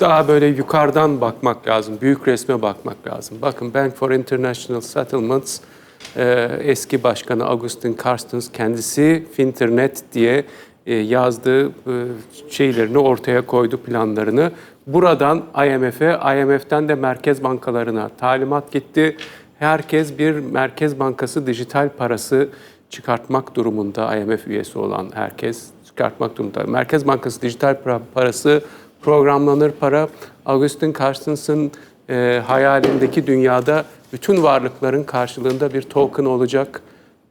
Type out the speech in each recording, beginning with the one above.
Daha böyle yukarıdan bakmak lazım, büyük resme bakmak lazım. Bakın Bank for International Settlements e, eski başkanı Augustin Carstens kendisi Finternet diye e, yazdığı e, şeylerini ortaya koydu planlarını. Buradan IMF'e, IMF'den de merkez bankalarına talimat gitti. Herkes bir merkez bankası dijital parası çıkartmak durumunda IMF üyesi olan herkes çıkartmak durumunda. Merkez Bankası dijital para- parası programlanır para. Augustin Carstens'ın e, hayalindeki dünyada bütün varlıkların karşılığında bir token olacak.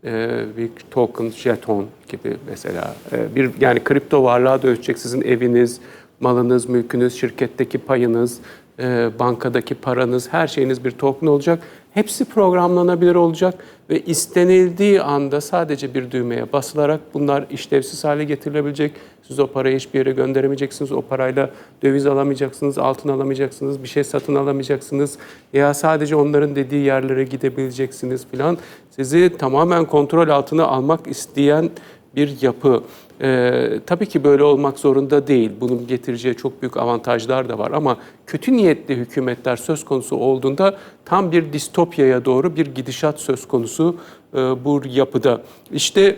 E, bir token, jeton gibi mesela. E, bir yani kripto varlığa dönüşecek sizin eviniz, malınız, mülkünüz, şirketteki payınız, e, bankadaki paranız, her şeyiniz bir token olacak. Hepsi programlanabilir olacak ve istenildiği anda sadece bir düğmeye basılarak bunlar işlevsiz hale getirilebilecek. Siz o parayı hiçbir yere gönderemeyeceksiniz. O parayla döviz alamayacaksınız, altın alamayacaksınız, bir şey satın alamayacaksınız. Ya sadece onların dediği yerlere gidebileceksiniz filan. Sizi tamamen kontrol altına almak isteyen bir yapı. Ee, tabii ki böyle olmak zorunda değil. Bunun getireceği çok büyük avantajlar da var ama kötü niyetli hükümetler söz konusu olduğunda tam bir distopyaya doğru bir gidişat söz konusu e, bu yapıda. İşte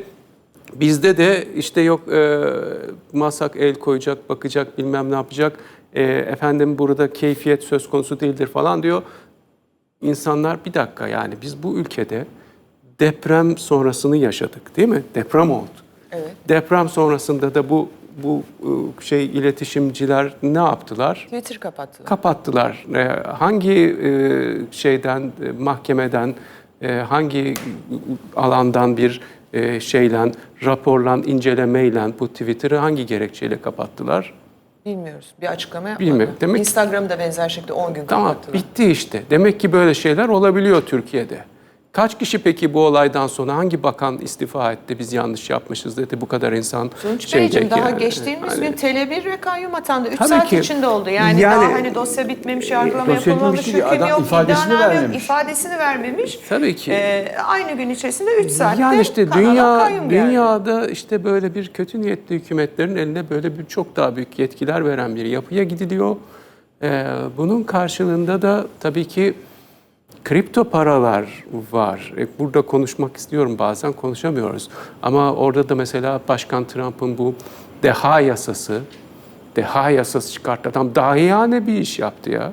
bizde de işte yok e, masak el koyacak, bakacak, bilmem ne yapacak. E, efendim burada keyfiyet söz konusu değildir falan diyor. İnsanlar bir dakika yani biz bu ülkede deprem sonrasını yaşadık değil mi? Deprem oldu. Evet. Deprem sonrasında da bu bu ıı, şey iletişimciler ne yaptılar? Twitter kapattılar. Kapattılar. Ee, Hangi e, şeyden e, mahkemeden e, hangi alandan bir e, şeyle raporlan incelemeyle bu Twitter'ı hangi gerekçeyle kapattılar? Bilmiyoruz. Bir açıklama yapmadı. Bilmiyorum. Demek- Instagram'ı da benzer şekilde 10 gün Tamam kapattılar. bitti işte. Demek ki böyle şeyler olabiliyor Türkiye'de. Kaç kişi peki bu olaydan sonra hangi bakan istifa etti biz yanlış yapmışız dedi bu kadar insan Tunç şeydeki Beyciğim daha yani. geçtiğimiz Hani- gün Tele1 ve kayyum atandı. 3 Tabii saat ki. içinde oldu. Yani, Yani- daha hani dosya bitmemiş, yargılama dosya yapılmamış, hüküm adam yok, ifadesini iddianame yok, vermemiş. ifadesini vermemiş. Tabii ki. Ee, aynı gün içerisinde 3 saatte Yani işte dünya kayyum geldi. dünyada işte böyle bir kötü niyetli hükümetlerin eline böyle bir çok daha büyük yetkiler veren bir yapıya gidiliyor. Ee, bunun karşılığında da tabii ki kripto paralar var. E, Burada konuşmak istiyorum bazen konuşamıyoruz. Ama orada da mesela Başkan Trump'ın bu deha yasası, deha yasası çıkarttı. Adam dahiyane bir iş yaptı ya.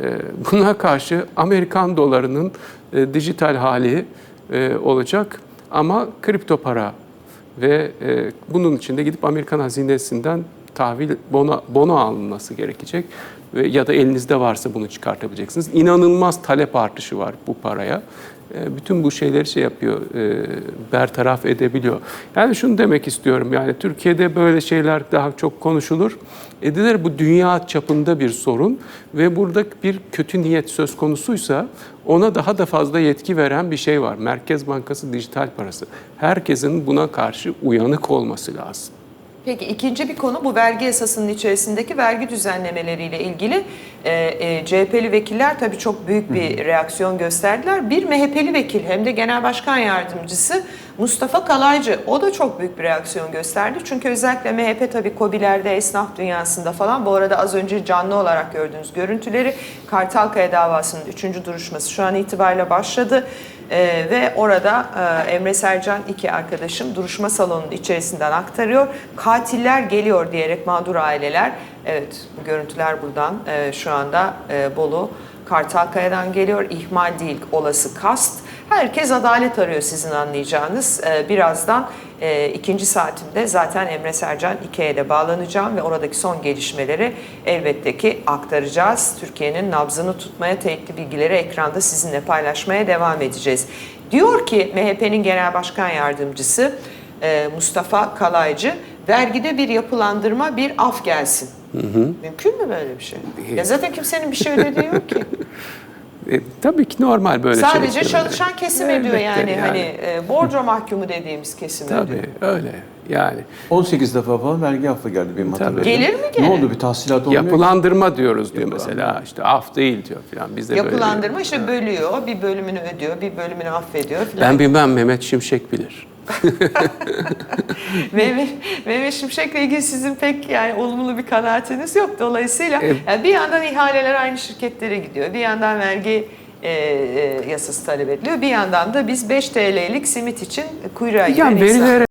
Ee, Buna karşı Amerikan dolarının e, dijital hali e, olacak ama kripto para ve e, bunun için de gidip Amerikan hazinesinden tahvil bono, bono alınması gerekecek ve ya da elinizde varsa bunu çıkartabileceksiniz. İnanılmaz talep artışı var bu paraya. E, bütün bu şeyleri şey yapıyor, e, bertaraf edebiliyor. Yani şunu demek istiyorum, yani Türkiye'de böyle şeyler daha çok konuşulur. Edilir bu dünya çapında bir sorun ve burada bir kötü niyet söz konusuysa ona daha da fazla yetki veren bir şey var. Merkez Bankası dijital parası. Herkesin buna karşı uyanık olması lazım. Peki ikinci bir konu bu vergi yasasının içerisindeki vergi düzenlemeleriyle ilgili e, e, CHP'li vekiller tabii çok büyük bir reaksiyon gösterdiler. Bir MHP'li vekil hem de Genel Başkan Yardımcısı Mustafa Kalaycı o da çok büyük bir reaksiyon gösterdi. Çünkü özellikle MHP tabii COBİ'lerde, esnaf dünyasında falan bu arada az önce canlı olarak gördüğünüz görüntüleri Kartalkaya davasının 3. duruşması şu an itibariyle başladı. Ee, ve orada e, Emre Sercan iki arkadaşım duruşma salonunun içerisinden aktarıyor. Katiller geliyor diyerek mağdur aileler. Evet bu görüntüler buradan e, şu anda e, Bolu Kartalkaya'dan geliyor. İhmal değil olası kast. Herkes adalet arıyor sizin anlayacağınız. Ee, birazdan e, ikinci saatimde zaten Emre Sercan İKE'ye de bağlanacağım ve oradaki son gelişmeleri elbette ki aktaracağız. Türkiye'nin nabzını tutmaya teyitli bilgileri ekranda sizinle paylaşmaya devam edeceğiz. Diyor ki MHP'nin Genel Başkan Yardımcısı e, Mustafa Kalaycı, vergide bir yapılandırma, bir af gelsin. Mümkün mü böyle bir şey? Ya zaten kimsenin bir şey ödediği yok ki. E, tabii ki normal böyle Sadece şey. çalışan kesim ediyor Elbette yani, yani. hani e, borco mahkumu dediğimiz kesim ediyor. Tabii öyle yani. 18 defa falan vergi affı geldi benim hatırladığım. Gelir mi gene? Ne oldu bir tahsilat olmuyor? ki? Yapılandırma diyoruz diyor mesela. İşte af değil diyor falan. Bizde böyle Yapılandırma işte bölüyor, bir bölümünü ödüyor, bir bölümünü affediyor filan. Ben bilmem Mehmet Şimşek bilir. Mehmet, Mehmet Şimşek'le ilgili sizin pek yani olumlu bir kanaatiniz yok. Dolayısıyla E- yani bir yandan ihaleler aynı şirketlere gidiyor. Bir yandan vergi e, e, yasası talep ediliyor. Bir yandan da biz 5 TL'lik simit için kuyruğa Yani insanlar. verilere